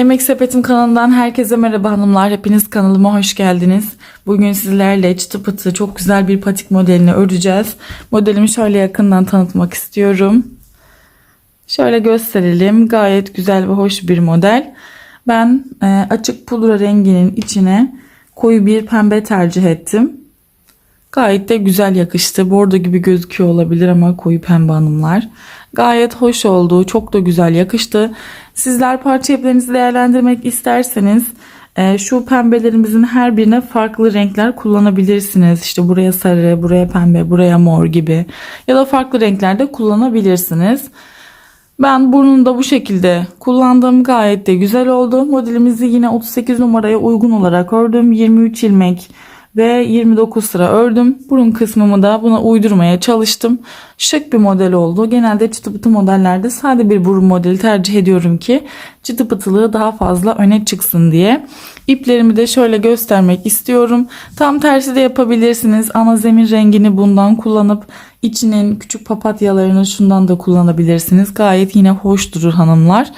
Emek Sepetim kanalından herkese merhaba hanımlar. Hepiniz kanalıma hoş geldiniz. Bugün sizlerle çıtı pıtı çok güzel bir patik modelini öreceğiz. Modelimi şöyle yakından tanıtmak istiyorum. Şöyle gösterelim. Gayet güzel ve hoş bir model. Ben e, açık pudra renginin içine koyu bir pembe tercih ettim. Gayet de güzel yakıştı. Bordo gibi gözüküyor olabilir ama koyu pembe hanımlar. Gayet hoş oldu. Çok da güzel yakıştı. Sizler parça iplerinizi değerlendirmek isterseniz e, şu pembelerimizin her birine farklı renkler kullanabilirsiniz. İşte buraya sarı, buraya pembe, buraya mor gibi. Ya da farklı renklerde kullanabilirsiniz. Ben burnunu da bu şekilde kullandım. Gayet de güzel oldu. Modelimizi yine 38 numaraya uygun olarak ördüm. 23 ilmek ve 29 sıra ördüm. Burun kısmımı da buna uydurmaya çalıştım. Şık bir model oldu. Genelde çıtı pıtı modellerde sade bir burun modeli tercih ediyorum ki çıtı pıtılığı daha fazla öne çıksın diye. İplerimi de şöyle göstermek istiyorum. Tam tersi de yapabilirsiniz. Ana zemin rengini bundan kullanıp içinin küçük papatyalarını şundan da kullanabilirsiniz. Gayet yine hoş durur hanımlar.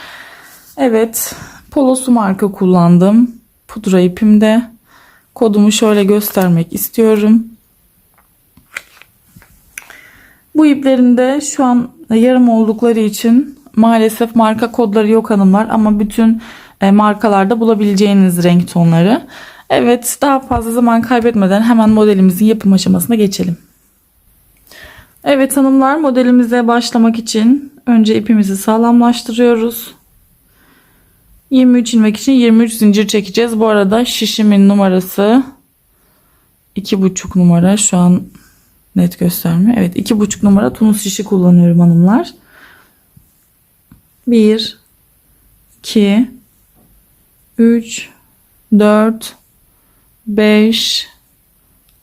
Evet polosu marka kullandım. Pudra ipimde. Kodumu şöyle göstermek istiyorum. Bu iplerinde şu an yarım oldukları için maalesef marka kodları yok hanımlar ama bütün e, markalarda bulabileceğiniz renk tonları. Evet daha fazla zaman kaybetmeden hemen modelimizin yapım aşamasına geçelim. Evet hanımlar modelimize başlamak için önce ipimizi sağlamlaştırıyoruz. 23 ilmek için 23 zincir çekeceğiz. Bu arada şişimin numarası 2,5 numara. Şu an net göstermiyor. Evet 2,5 numara tunus şişi kullanıyorum hanımlar. 1 2 3 4 5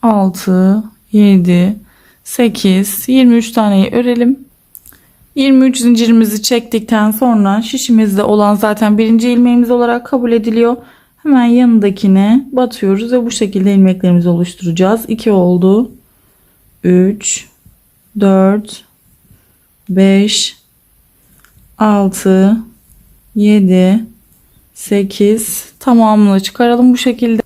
6 7 8 23 taneyi örelim. 23 zincirimizi çektikten sonra şişimizde olan zaten birinci ilmeğimiz olarak kabul ediliyor. Hemen yanındakine batıyoruz ve bu şekilde ilmeklerimizi oluşturacağız. 2 oldu. 3 4 5 6 7 8 tamamını çıkaralım bu şekilde.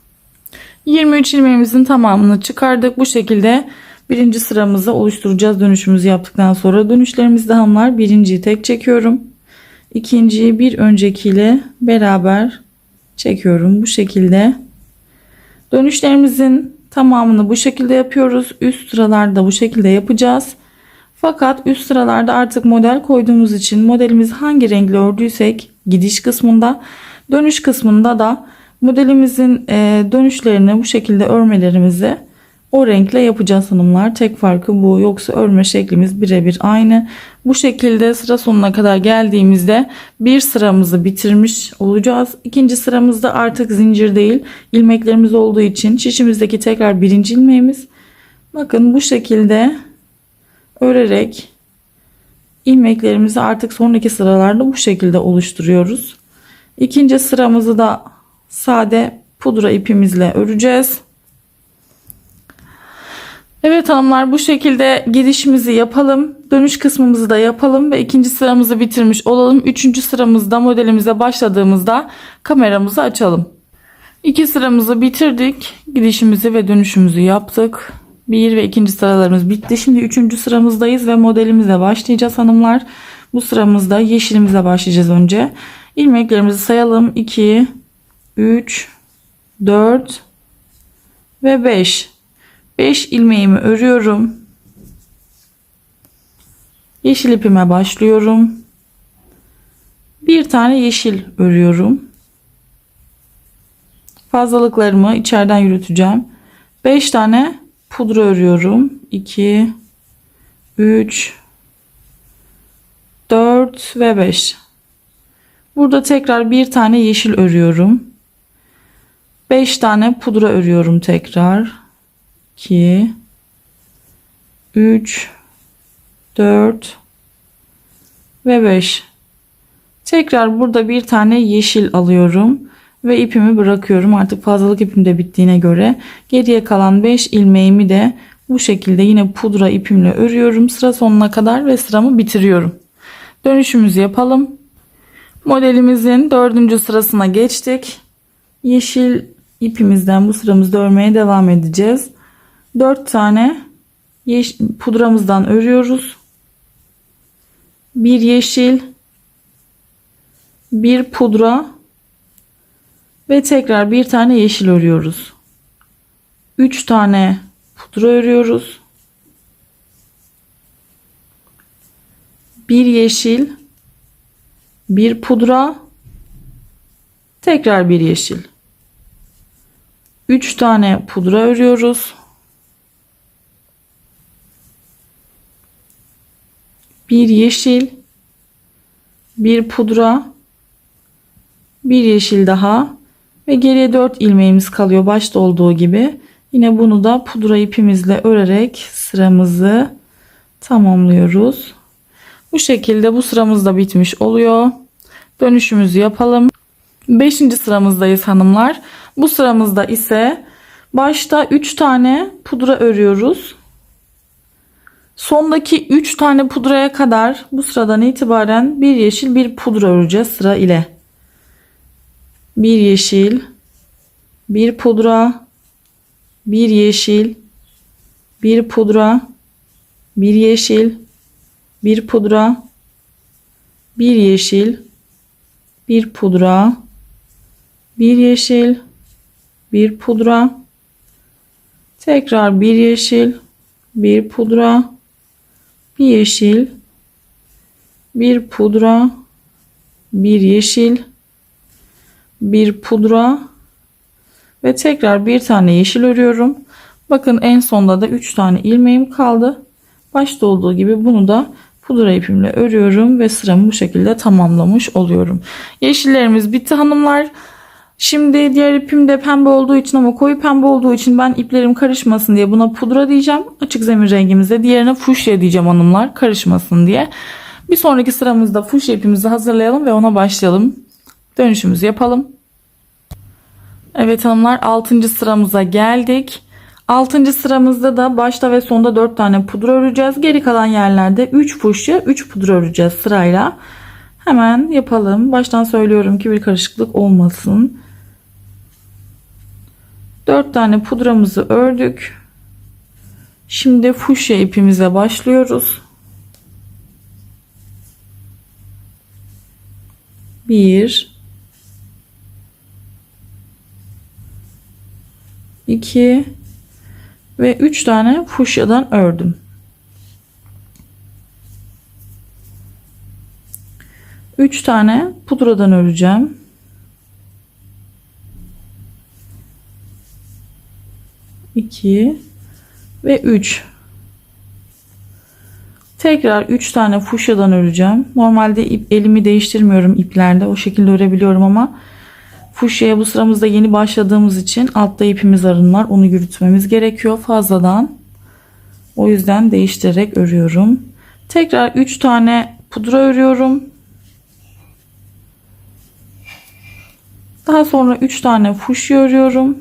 23 ilmeğimizin tamamını çıkardık. Bu şekilde birinci sıramızı oluşturacağız dönüşümüzü yaptıktan sonra. Dönüşlerimizde hanımlar birinciyi tek çekiyorum. İkinciyi bir öncekiyle beraber çekiyorum bu şekilde. Dönüşlerimizin tamamını bu şekilde yapıyoruz. Üst sıralarda bu şekilde yapacağız. Fakat üst sıralarda artık model koyduğumuz için modelimiz hangi renkle ördüysek gidiş kısmında dönüş kısmında da modelimizin e, dönüşlerini bu şekilde örmelerimizi o renkle yapacağız hanımlar. Tek farkı bu. Yoksa örme şeklimiz birebir aynı. Bu şekilde sıra sonuna kadar geldiğimizde bir sıramızı bitirmiş olacağız. İkinci sıramızda artık zincir değil ilmeklerimiz olduğu için şişimizdeki tekrar birinci ilmeğimiz. Bakın bu şekilde örerek ilmeklerimizi artık sonraki sıralarda bu şekilde oluşturuyoruz. İkinci sıramızı da sade pudra ipimizle öreceğiz. Evet hanımlar bu şekilde girişimizi yapalım. Dönüş kısmımızı da yapalım ve ikinci sıramızı bitirmiş olalım. Üçüncü sıramızda modelimize başladığımızda kameramızı açalım. İki sıramızı bitirdik. Gidişimizi ve dönüşümüzü yaptık. Bir ve ikinci sıralarımız bitti. Şimdi üçüncü sıramızdayız ve modelimize başlayacağız hanımlar. Bu sıramızda yeşilimize başlayacağız önce. İlmeklerimizi sayalım. 2, 3, 4 ve 5. 5 ilmeğimi örüyorum. Yeşil ipime başlıyorum. Bir tane yeşil örüyorum. Fazlalıklarımı içeriden yürüteceğim. 5 tane pudra örüyorum. 2 3 4 ve 5. Burada tekrar bir tane yeşil örüyorum. 5 tane pudra örüyorum tekrar. 2 3 4 ve 5 tekrar burada bir tane yeşil alıyorum ve ipimi bırakıyorum. Artık fazlalık ipim de bittiğine göre. Geriye kalan 5 ilmeğimi de bu şekilde yine pudra ipimle örüyorum. Sıra sonuna kadar ve sıramı bitiriyorum. Dönüşümüzü yapalım. Modelimizin dördüncü sırasına geçtik. Yeşil ipimizden bu sıramızda örmeye devam edeceğiz. 4 tane pudramızdan örüyoruz. Bir yeşil, bir pudra ve tekrar bir tane yeşil örüyoruz. 3 tane pudra örüyoruz. Bir yeşil, bir pudra, tekrar bir yeşil. 3 tane pudra örüyoruz. Bir yeşil, bir pudra, bir yeşil daha ve geriye 4 ilmeğimiz kalıyor başta olduğu gibi. Yine bunu da pudra ipimizle örerek sıramızı tamamlıyoruz. Bu şekilde bu sıramız da bitmiş oluyor. Dönüşümüzü yapalım. 5. sıramızdayız hanımlar. Bu sıramızda ise başta 3 tane pudra örüyoruz. Sondaki 3 tane pudraya kadar bu sıradan itibaren bir yeşil bir pudra öreceğiz sıra ile. Bir yeşil, bir pudra, bir yeşil, bir pudra, bir yeşil, bir pudra, bir yeşil, bir pudra, bir yeşil, bir pudra, tekrar bir yeşil, bir pudra, bir yeşil, bir pudra, bir yeşil, bir pudra ve tekrar bir tane yeşil örüyorum. Bakın en sonda da 3 tane ilmeğim kaldı. Başta olduğu gibi bunu da pudra ipimle örüyorum ve sıramı bu şekilde tamamlamış oluyorum. Yeşillerimiz bitti hanımlar. Şimdi diğer ipim de pembe olduğu için ama koyu pembe olduğu için ben iplerim karışmasın diye buna pudra diyeceğim. Açık zemin rengimize diğerine fuşya diyeceğim hanımlar karışmasın diye. Bir sonraki sıramızda fuşya ipimizi hazırlayalım ve ona başlayalım. Dönüşümüzü yapalım. Evet hanımlar 6. sıramıza geldik. 6. sıramızda da başta ve sonda 4 tane pudra öreceğiz. Geri kalan yerlerde 3 fuşya 3 pudra öreceğiz sırayla. Hemen yapalım. Baştan söylüyorum ki bir karışıklık olmasın. 4 tane pudramızı ördük. Şimdi fuşya ipimize başlıyoruz. 1 2 ve 3 tane fuşyadan ördüm. 3 tane pudradan öreceğim. İki ve 3. Tekrar 3 tane fuşyadan öreceğim. Normalde ip, elimi değiştirmiyorum iplerde. O şekilde örebiliyorum ama fuşyaya bu sıramızda yeni başladığımız için altta ipimiz arın var. Onu yürütmemiz gerekiyor fazladan. O yüzden değiştirerek örüyorum. Tekrar 3 tane pudra örüyorum. Daha sonra 3 tane fuşya örüyorum.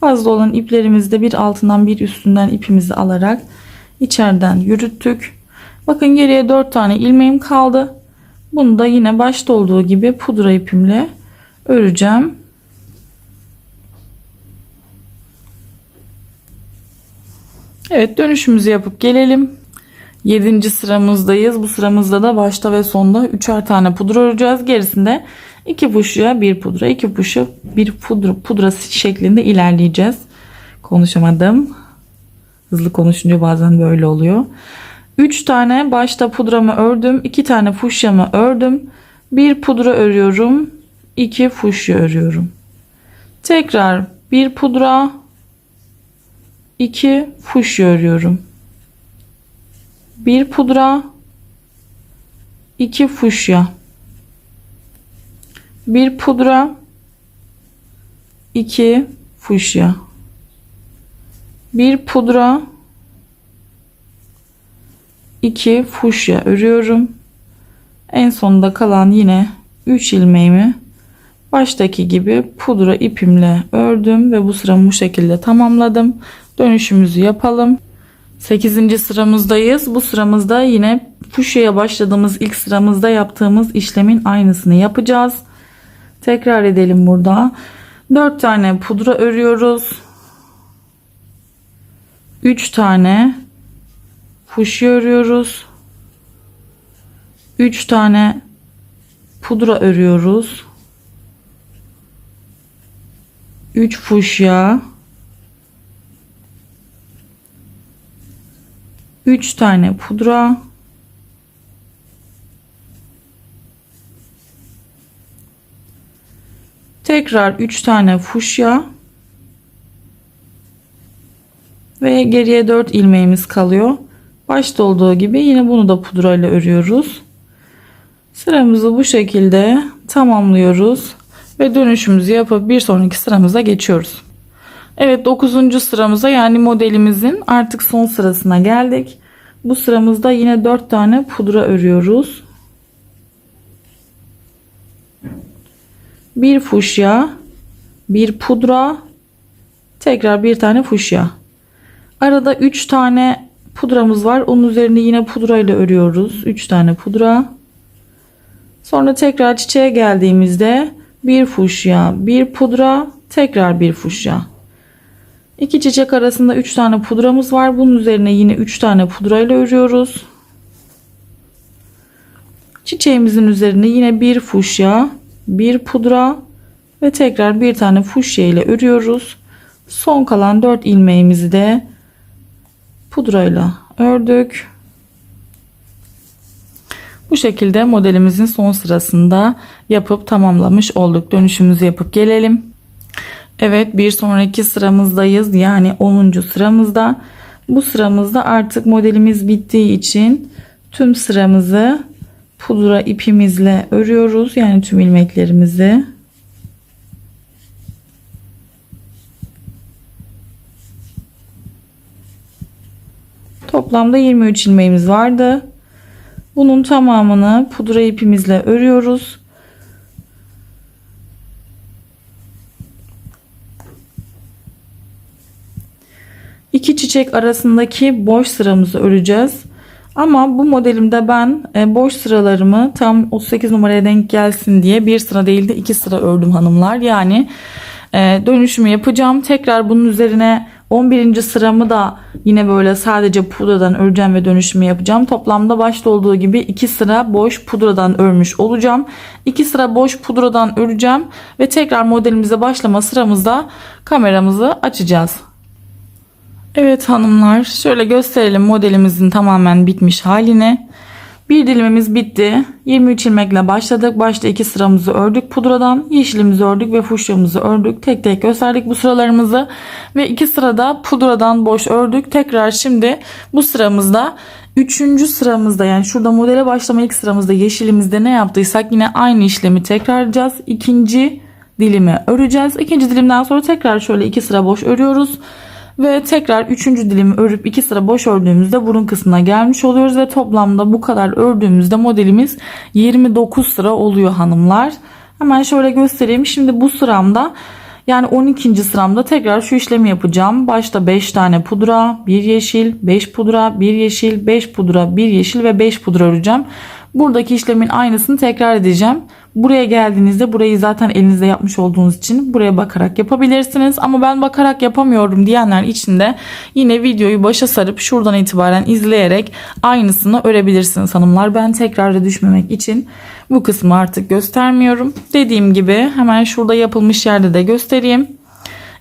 Fazla olan iplerimizi de bir altından bir üstünden ipimizi alarak içeriden yürüttük. Bakın geriye 4 tane ilmeğim kaldı. Bunu da yine başta olduğu gibi pudra ipimle öreceğim. Evet dönüşümüzü yapıp gelelim. 7. sıramızdayız. Bu sıramızda da başta ve sonda 3'er tane pudra öreceğiz. Gerisinde 2 puşya 1 pudra, 2 puşya 1 pudra pudrası şeklinde ilerleyeceğiz. Konuşamadım. Hızlı konuşunca bazen böyle oluyor. 3 tane başta pudramı ördüm. 2 tane fuşyamı ördüm. 1 pudra örüyorum. 2 fuşya örüyorum. Tekrar 1 pudra 2 fuşya örüyorum. 1 pudra 2 fuşya 1 pudra 2 fuşya 1 pudra 2 fuşya örüyorum. En sonunda kalan yine 3 ilmeğimi baştaki gibi pudra ipimle ördüm ve bu sıramı bu şekilde tamamladım. Dönüşümüzü yapalım. 8. sıramızdayız. Bu sıramızda yine fuşyaya başladığımız ilk sıramızda yaptığımız işlemin aynısını yapacağız. Tekrar edelim burada. 4 tane pudra örüyoruz. 3 tane fuşya örüyoruz. 3 tane pudra örüyoruz. 3 fuşya 3 tane pudra tekrar 3 tane fuşya ve geriye 4 ilmeğimiz kalıyor. Başta olduğu gibi yine bunu da pudra ile örüyoruz. Sıramızı bu şekilde tamamlıyoruz ve dönüşümüzü yapıp bir sonraki sıramıza geçiyoruz. Evet 9. sıramıza yani modelimizin artık son sırasına geldik. Bu sıramızda yine 4 tane pudra örüyoruz. Bir fuşya, bir pudra, tekrar bir tane fuşya. Arada 3 tane pudramız var. Onun üzerine yine pudra ile örüyoruz. 3 tane pudra. Sonra tekrar çiçeğe geldiğimizde bir fuşya, bir pudra, tekrar bir fuşya. İki çiçek arasında 3 tane pudramız var. Bunun üzerine yine 3 tane pudra ile örüyoruz. Çiçeğimizin üzerine yine bir fuşya, bir pudra ve tekrar bir tane fuşya ile örüyoruz. Son kalan 4 ilmeğimizi de pudrayla ördük. Bu şekilde modelimizin son sırasında yapıp tamamlamış olduk. Dönüşümüzü yapıp gelelim. Evet bir sonraki sıramızdayız. Yani 10. sıramızda. Bu sıramızda artık modelimiz bittiği için tüm sıramızı pudra ipimizle örüyoruz. Yani tüm ilmeklerimizi. Toplamda 23 ilmeğimiz vardı. Bunun tamamını pudra ipimizle örüyoruz. Çiçek arasındaki boş sıramızı öreceğiz. Ama bu modelimde ben e, boş sıralarımı tam 38 numaraya denk gelsin diye bir sıra değil de iki sıra ördüm hanımlar. Yani e, dönüşümü yapacağım. Tekrar bunun üzerine 11. sıramı da yine böyle sadece pudradan öreceğim ve dönüşümü yapacağım. Toplamda başta olduğu gibi 2 sıra boş pudradan örmüş olacağım. 2 sıra boş pudradan öreceğim ve tekrar modelimize başlama sıramızda kameramızı açacağız. Evet hanımlar şöyle gösterelim modelimizin tamamen bitmiş halini. Bir dilimimiz bitti. 23 ilmekle başladık. Başta iki sıramızı ördük pudradan. Yeşilimizi ördük ve fuşyamızı ördük. Tek tek gösterdik bu sıralarımızı. Ve iki sırada pudradan boş ördük. Tekrar şimdi bu sıramızda Üçüncü sıramızda yani şurada modele başlama ilk sıramızda yeşilimizde ne yaptıysak yine aynı işlemi tekrarlayacağız. İkinci dilimi öreceğiz. İkinci dilimden sonra tekrar şöyle iki sıra boş örüyoruz. Ve tekrar üçüncü dilimi örüp iki sıra boş ördüğümüzde burun kısmına gelmiş oluyoruz. Ve toplamda bu kadar ördüğümüzde modelimiz 29 sıra oluyor hanımlar. Hemen şöyle göstereyim. Şimdi bu sıramda yani 12. sıramda tekrar şu işlemi yapacağım. Başta 5 tane pudra, 1 yeşil, 5 pudra, 1 yeşil, 5 pudra, 1 yeşil ve 5 pudra öreceğim. Buradaki işlemin aynısını tekrar edeceğim. Buraya geldiğinizde burayı zaten elinizde yapmış olduğunuz için buraya bakarak yapabilirsiniz. Ama ben bakarak yapamıyorum diyenler için de yine videoyu başa sarıp şuradan itibaren izleyerek aynısını örebilirsiniz hanımlar. Ben tekrar düşmemek için bu kısmı artık göstermiyorum. Dediğim gibi hemen şurada yapılmış yerde de göstereyim.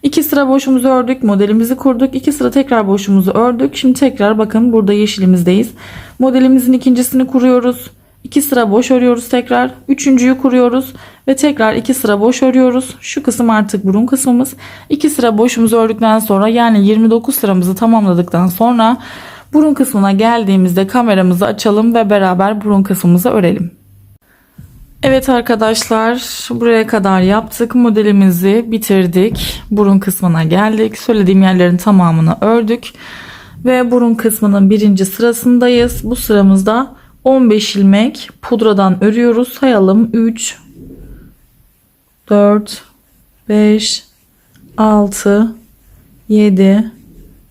İki sıra boşumuzu ördük. Modelimizi kurduk. İki sıra tekrar boşumuzu ördük. Şimdi tekrar bakın burada yeşilimizdeyiz. Modelimizin ikincisini kuruyoruz. 2 sıra boş örüyoruz tekrar. Üçüncüyü kuruyoruz ve tekrar 2 sıra boş örüyoruz. Şu kısım artık burun kısmımız. 2 sıra boşumuzu ördükten sonra yani 29 sıramızı tamamladıktan sonra burun kısmına geldiğimizde kameramızı açalım ve beraber burun kısmımızı örelim. Evet arkadaşlar buraya kadar yaptık. Modelimizi bitirdik. Burun kısmına geldik. Söylediğim yerlerin tamamını ördük. Ve burun kısmının birinci sırasındayız. Bu sıramızda 15 ilmek pudradan örüyoruz. Sayalım 3 4 5 6 7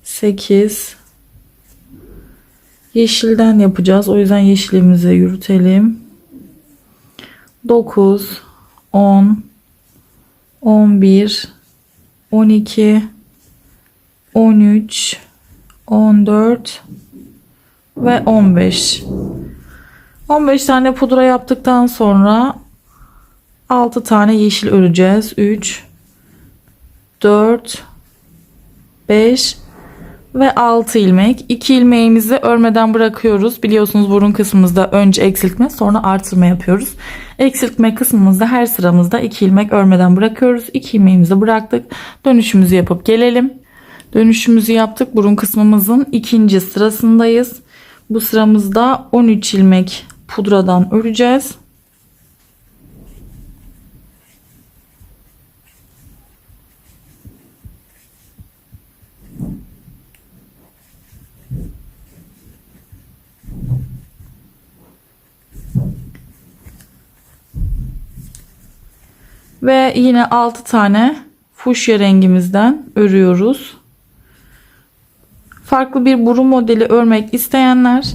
8 Yeşilden yapacağız. O yüzden yeşilimizi yürütelim. 9 10 11 12 13 14 ve 15 15 tane pudra yaptıktan sonra 6 tane yeşil öreceğiz. 3 4 5 ve 6 ilmek. 2 ilmeğimizi örmeden bırakıyoruz. Biliyorsunuz burun kısmımızda önce eksiltme sonra artırma yapıyoruz. Eksiltme kısmımızda her sıramızda 2 ilmek örmeden bırakıyoruz. 2 ilmeğimizi bıraktık. Dönüşümüzü yapıp gelelim. Dönüşümüzü yaptık. Burun kısmımızın ikinci sırasındayız. Bu sıramızda 13 ilmek pudradan öreceğiz Ve yine 6 tane fuşya rengimizden örüyoruz. Farklı bir burun modeli örmek isteyenler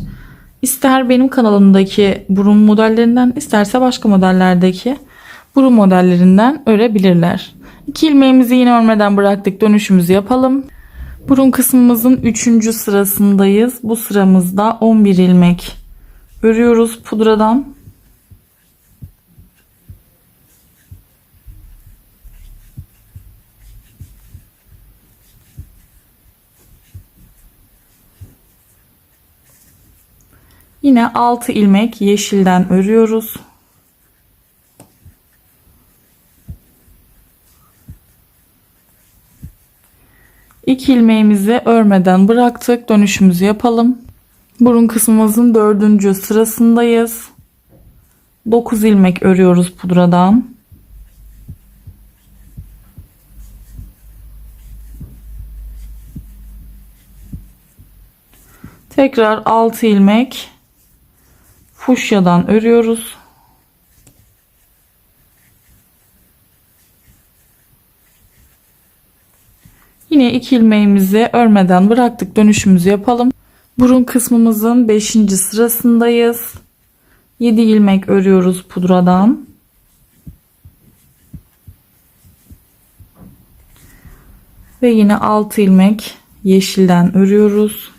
ister benim kanalımdaki burun modellerinden isterse başka modellerdeki burun modellerinden örebilirler. İki ilmeğimizi yine örmeden bıraktık. Dönüşümüzü yapalım. Burun kısmımızın 3. sırasındayız. Bu sıramızda 11 ilmek örüyoruz pudradan. Yine 6 ilmek yeşilden örüyoruz. İki ilmeğimizi örmeden bıraktık. Dönüşümüzü yapalım. Burun kısmımızın dördüncü sırasındayız. 9 ilmek örüyoruz pudradan. Tekrar 6 ilmek fuşyadan örüyoruz. Yine iki ilmeğimizi örmeden bıraktık. Dönüşümüzü yapalım. Burun kısmımızın 5. sırasındayız. 7 ilmek örüyoruz pudradan. Ve yine 6 ilmek yeşilden örüyoruz.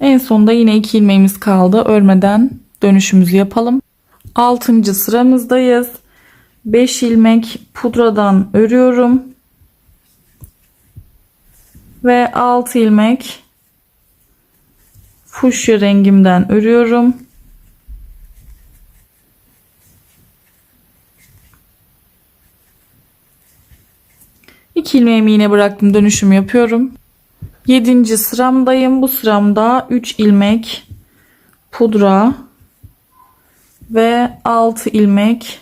En sonda yine iki ilmeğimiz kaldı. Örmeden dönüşümüzü yapalım. 6. sıramızdayız. 5 ilmek pudradan örüyorum. Ve 6 ilmek fuşya rengimden örüyorum. İki ilmeğimi yine bıraktım dönüşüm yapıyorum. 7. sıramdayım. Bu sıramda 3 ilmek pudra ve 6 ilmek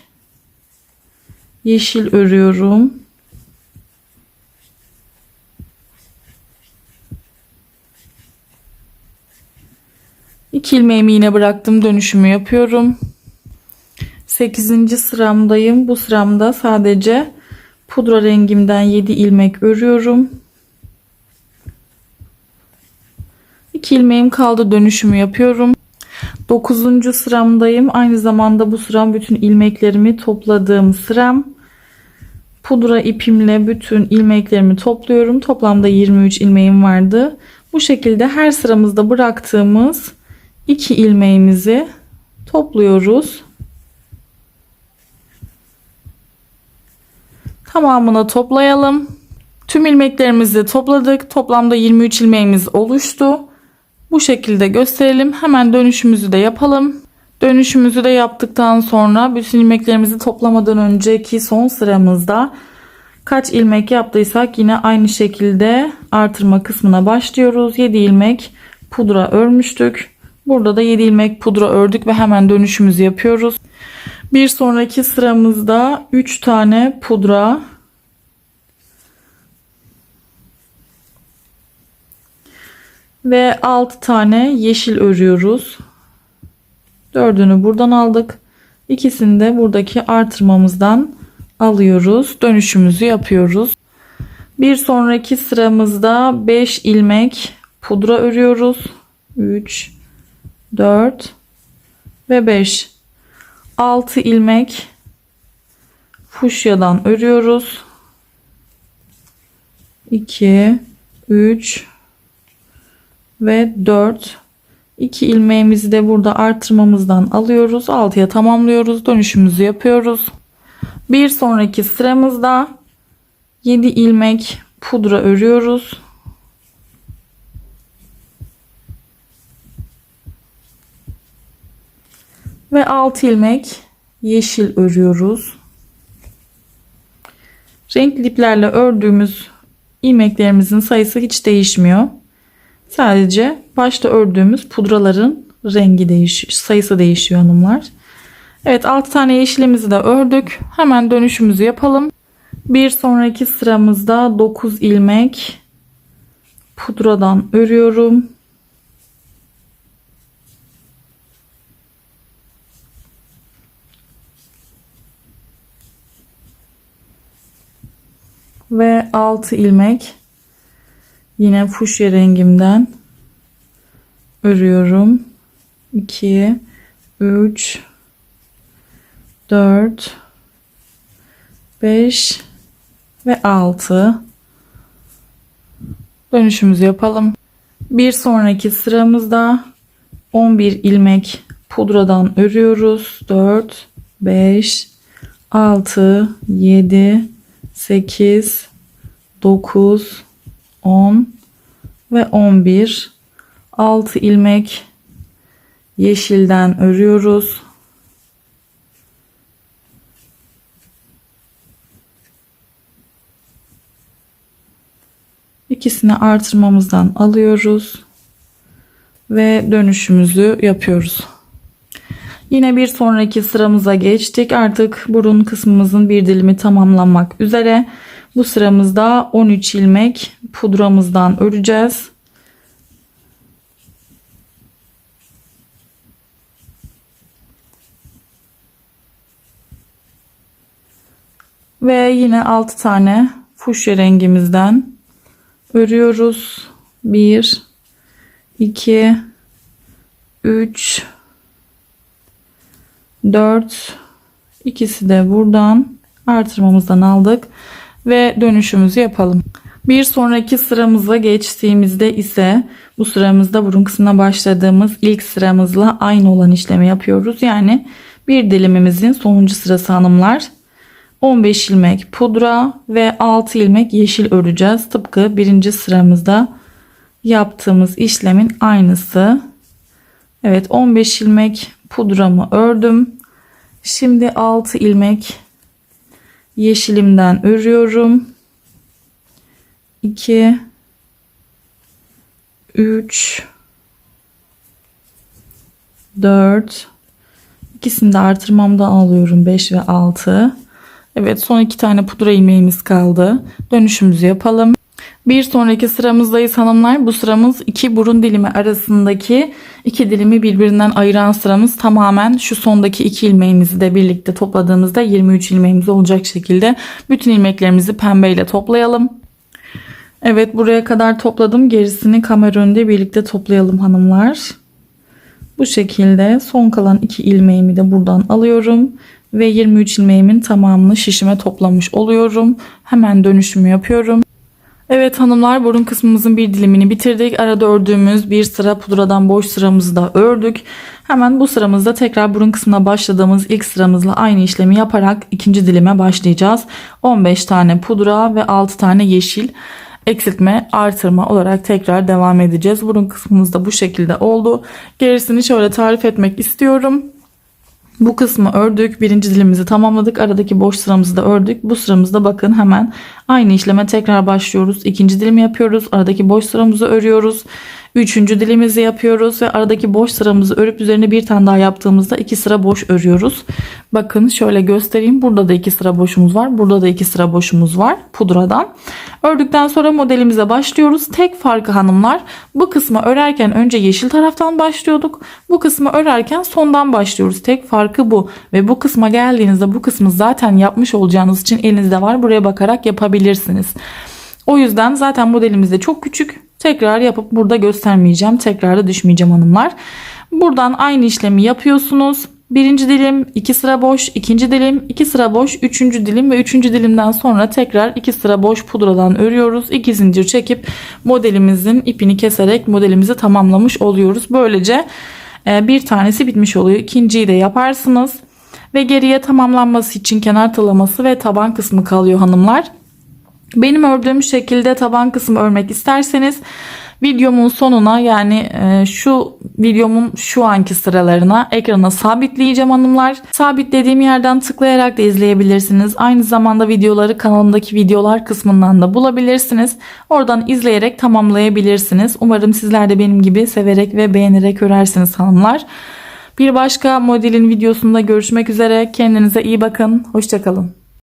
yeşil örüyorum. İki ilmeğimi yine bıraktım dönüşümü yapıyorum. 8. sıramdayım. Bu sıramda sadece pudra rengimden 7 ilmek örüyorum. 2 ilmeğim kaldı dönüşümü yapıyorum. 9. sıramdayım. Aynı zamanda bu sıram bütün ilmeklerimi topladığım sıram. Pudra ipimle bütün ilmeklerimi topluyorum. Toplamda 23 ilmeğim vardı. Bu şekilde her sıramızda bıraktığımız 2 ilmeğimizi topluyoruz. Tamamını toplayalım. Tüm ilmeklerimizi topladık. Toplamda 23 ilmeğimiz oluştu. Bu şekilde gösterelim. Hemen dönüşümüzü de yapalım. Dönüşümüzü de yaptıktan sonra bütün ilmeklerimizi toplamadan önceki son sıramızda kaç ilmek yaptıysak yine aynı şekilde artırma kısmına başlıyoruz. 7 ilmek pudra örmüştük. Burada da 7 ilmek pudra ördük ve hemen dönüşümüzü yapıyoruz. Bir sonraki sıramızda 3 tane pudra ve 6 tane yeşil örüyoruz. Dördünü buradan aldık. İkisini de buradaki artırmamızdan alıyoruz. Dönüşümüzü yapıyoruz. Bir sonraki sıramızda 5 ilmek pudra örüyoruz. 3 4 ve 5 6 ilmek fuşyadan örüyoruz. 2 3 ve 4 2 ilmeğimizi de burada artırmamızdan alıyoruz. 6'ya tamamlıyoruz. Dönüşümüzü yapıyoruz. Bir sonraki sıramızda 7 ilmek pudra örüyoruz. Ve 6 ilmek yeşil örüyoruz. Renkli iplerle ördüğümüz ilmeklerimizin sayısı hiç değişmiyor. Sadece başta ördüğümüz pudraların rengi değişiyor, sayısı değişiyor hanımlar. Evet 6 tane yeşilimizi de ördük. Hemen dönüşümüzü yapalım. Bir sonraki sıramızda 9 ilmek pudradan örüyorum. Ve 6 ilmek yine fuşya rengimden örüyorum. 2 3 4 5 ve 6 dönüşümüzü yapalım. Bir sonraki sıramızda 11 ilmek pudradan örüyoruz. 4 5 6 7 8 9 10 ve 11 6 ilmek yeşilden örüyoruz. İkisini artırmamızdan alıyoruz ve dönüşümüzü yapıyoruz. Yine bir sonraki sıramıza geçtik. Artık burun kısmımızın bir dilimi tamamlanmak üzere. Bu sıramızda 13 ilmek pudramızdan öreceğiz. Ve yine 6 tane fuşya rengimizden örüyoruz. 1 2 3 4 ikisi de buradan artırmamızdan aldık ve dönüşümüzü yapalım. Bir sonraki sıramıza geçtiğimizde ise bu sıramızda burun kısmına başladığımız ilk sıramızla aynı olan işlemi yapıyoruz. Yani bir dilimimizin sonuncu sırası hanımlar. 15 ilmek pudra ve 6 ilmek yeşil öreceğiz. Tıpkı birinci sıramızda yaptığımız işlemin aynısı. Evet 15 ilmek pudramı ördüm. Şimdi 6 ilmek yeşilimden örüyorum. 2 3 4 ikisini de artırmamdan alıyorum. 5 ve 6 Evet son iki tane pudra ilmeğimiz kaldı. Dönüşümüzü yapalım. Bir sonraki sıramızdayız hanımlar. Bu sıramız iki burun dilimi arasındaki iki dilimi birbirinden ayıran sıramız. Tamamen şu sondaki iki ilmeğimizi de birlikte topladığımızda 23 ilmeğimiz olacak şekilde bütün ilmeklerimizi pembeyle toplayalım Evet buraya kadar topladım. Gerisini kamera önünde birlikte toplayalım hanımlar. Bu şekilde son kalan iki ilmeğimi de buradan alıyorum. Ve 23 ilmeğimin tamamını şişime toplamış oluyorum. Hemen dönüşümü yapıyorum. Evet hanımlar burun kısmımızın bir dilimini bitirdik. Arada ördüğümüz bir sıra pudradan boş sıramızı da ördük. Hemen bu sıramızda tekrar burun kısmına başladığımız ilk sıramızla aynı işlemi yaparak ikinci dilime başlayacağız. 15 tane pudra ve 6 tane yeşil eksiltme artırma olarak tekrar devam edeceğiz. Burun kısmımız da bu şekilde oldu. Gerisini şöyle tarif etmek istiyorum. Bu kısmı ördük. Birinci dilimizi tamamladık. Aradaki boş sıramızı da ördük. Bu sıramızda bakın hemen Aynı işleme tekrar başlıyoruz. İkinci dilim yapıyoruz. Aradaki boş sıramızı örüyoruz. Üçüncü dilimizi yapıyoruz ve aradaki boş sıramızı örüp üzerine bir tane daha yaptığımızda iki sıra boş örüyoruz. Bakın şöyle göstereyim. Burada da iki sıra boşumuz var. Burada da iki sıra boşumuz var pudradan. Ördükten sonra modelimize başlıyoruz. Tek farkı hanımlar bu kısmı örerken önce yeşil taraftan başlıyorduk. Bu kısmı örerken sondan başlıyoruz. Tek farkı bu. Ve bu kısma geldiğinizde bu kısmı zaten yapmış olacağınız için elinizde var. Buraya bakarak yapabilirsiniz. O yüzden zaten modelimiz de çok küçük. Tekrar yapıp burada göstermeyeceğim. Tekrar da düşmeyeceğim hanımlar. Buradan aynı işlemi yapıyorsunuz. Birinci dilim iki sıra boş, ikinci dilim iki sıra boş, üçüncü dilim ve üçüncü dilimden sonra tekrar iki sıra boş pudradan örüyoruz. İki zincir çekip modelimizin ipini keserek modelimizi tamamlamış oluyoruz. Böylece e, bir tanesi bitmiş oluyor. İkinciyi de yaparsınız. Ve geriye tamamlanması için kenar tığlaması ve taban kısmı kalıyor hanımlar. Benim ördüğüm şekilde taban kısmı örmek isterseniz videomun sonuna yani e, şu videomun şu anki sıralarına ekrana sabitleyeceğim hanımlar. Sabitlediğim yerden tıklayarak da izleyebilirsiniz. Aynı zamanda videoları kanalımdaki videolar kısmından da bulabilirsiniz. Oradan izleyerek tamamlayabilirsiniz. Umarım sizler de benim gibi severek ve beğenerek örersiniz hanımlar. Bir başka modelin videosunda görüşmek üzere. Kendinize iyi bakın. Hoşçakalın.